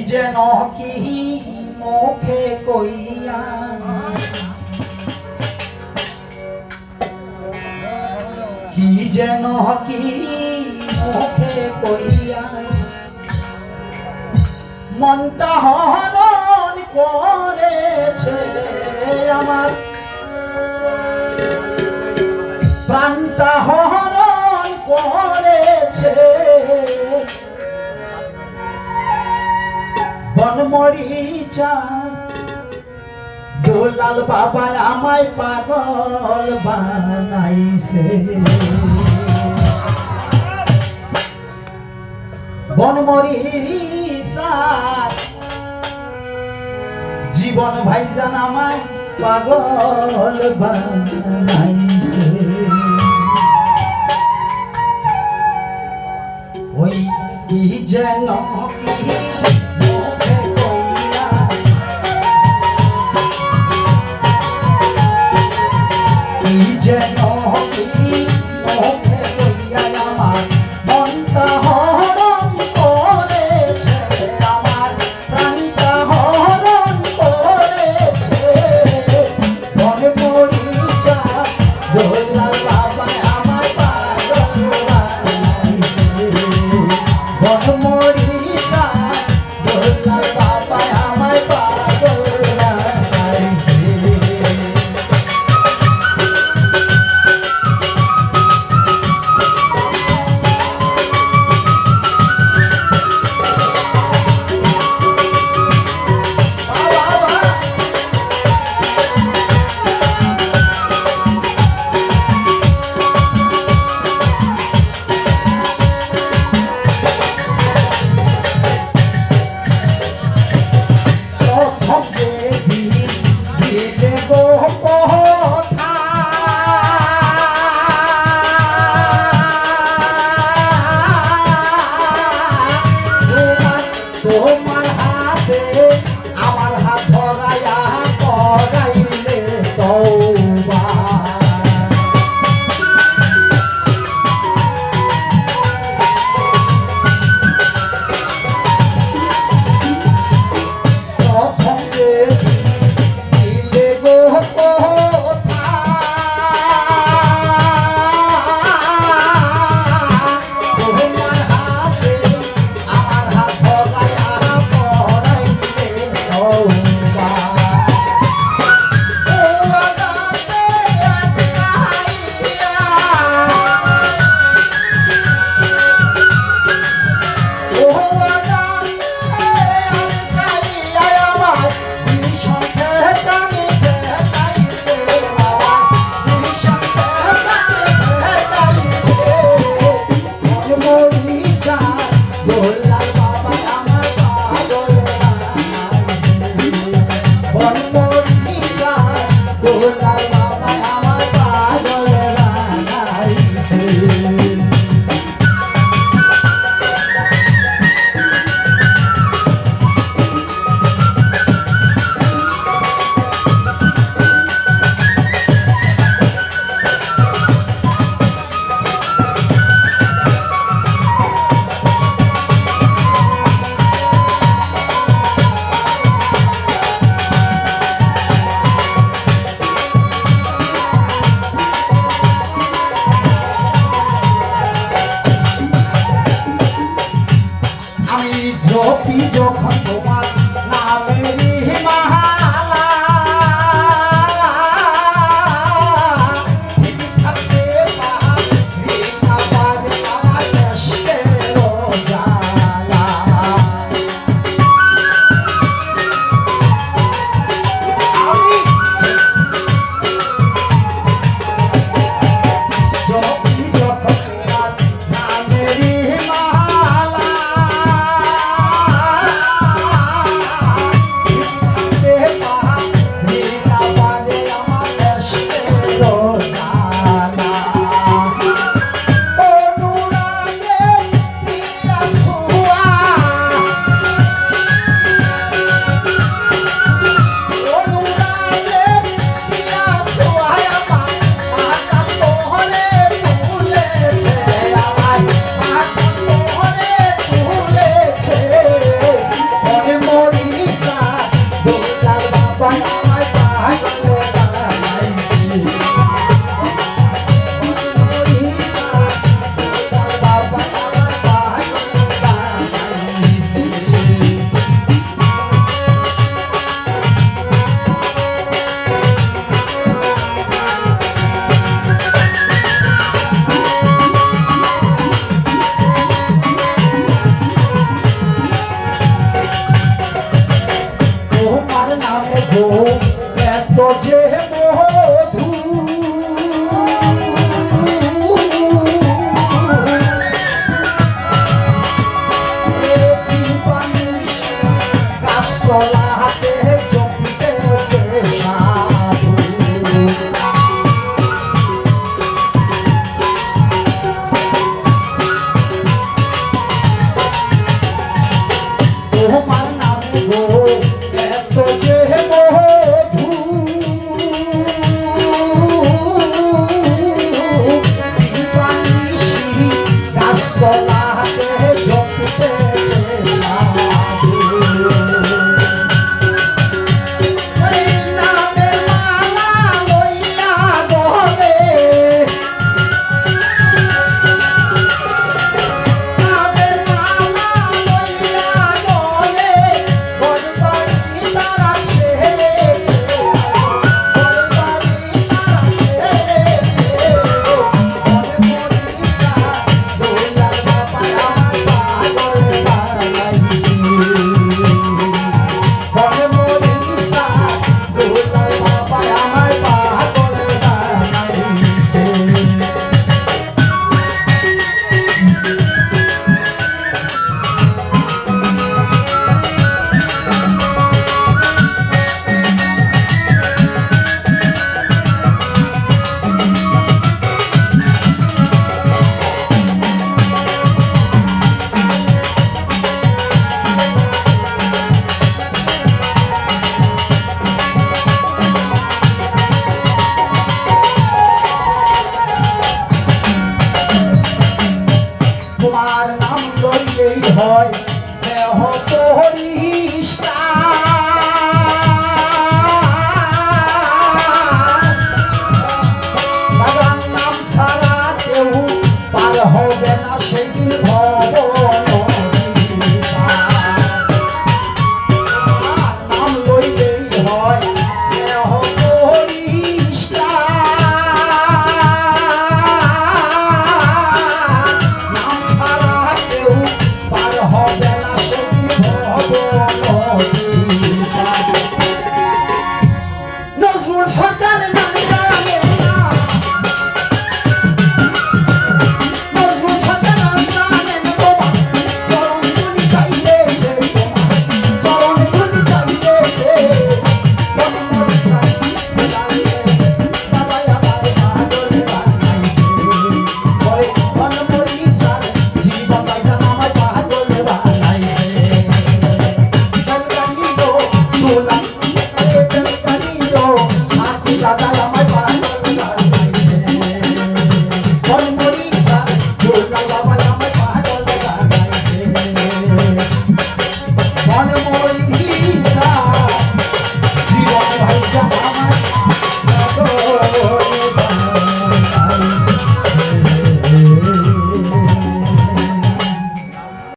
যেন কি মুখে কইয়া। কি যেন কি মুখে কইয়া। মনটা হরণ করেছে আমার। প্রাণটা মরিচা দোলাল বাবা আমায় পাগল বানাইছে। বন মরিচা জীবন ভাইজান আমায় পাগল বানাইছে। ওই যেন যেন মনটা হয়। জপি যখন 关了 colar.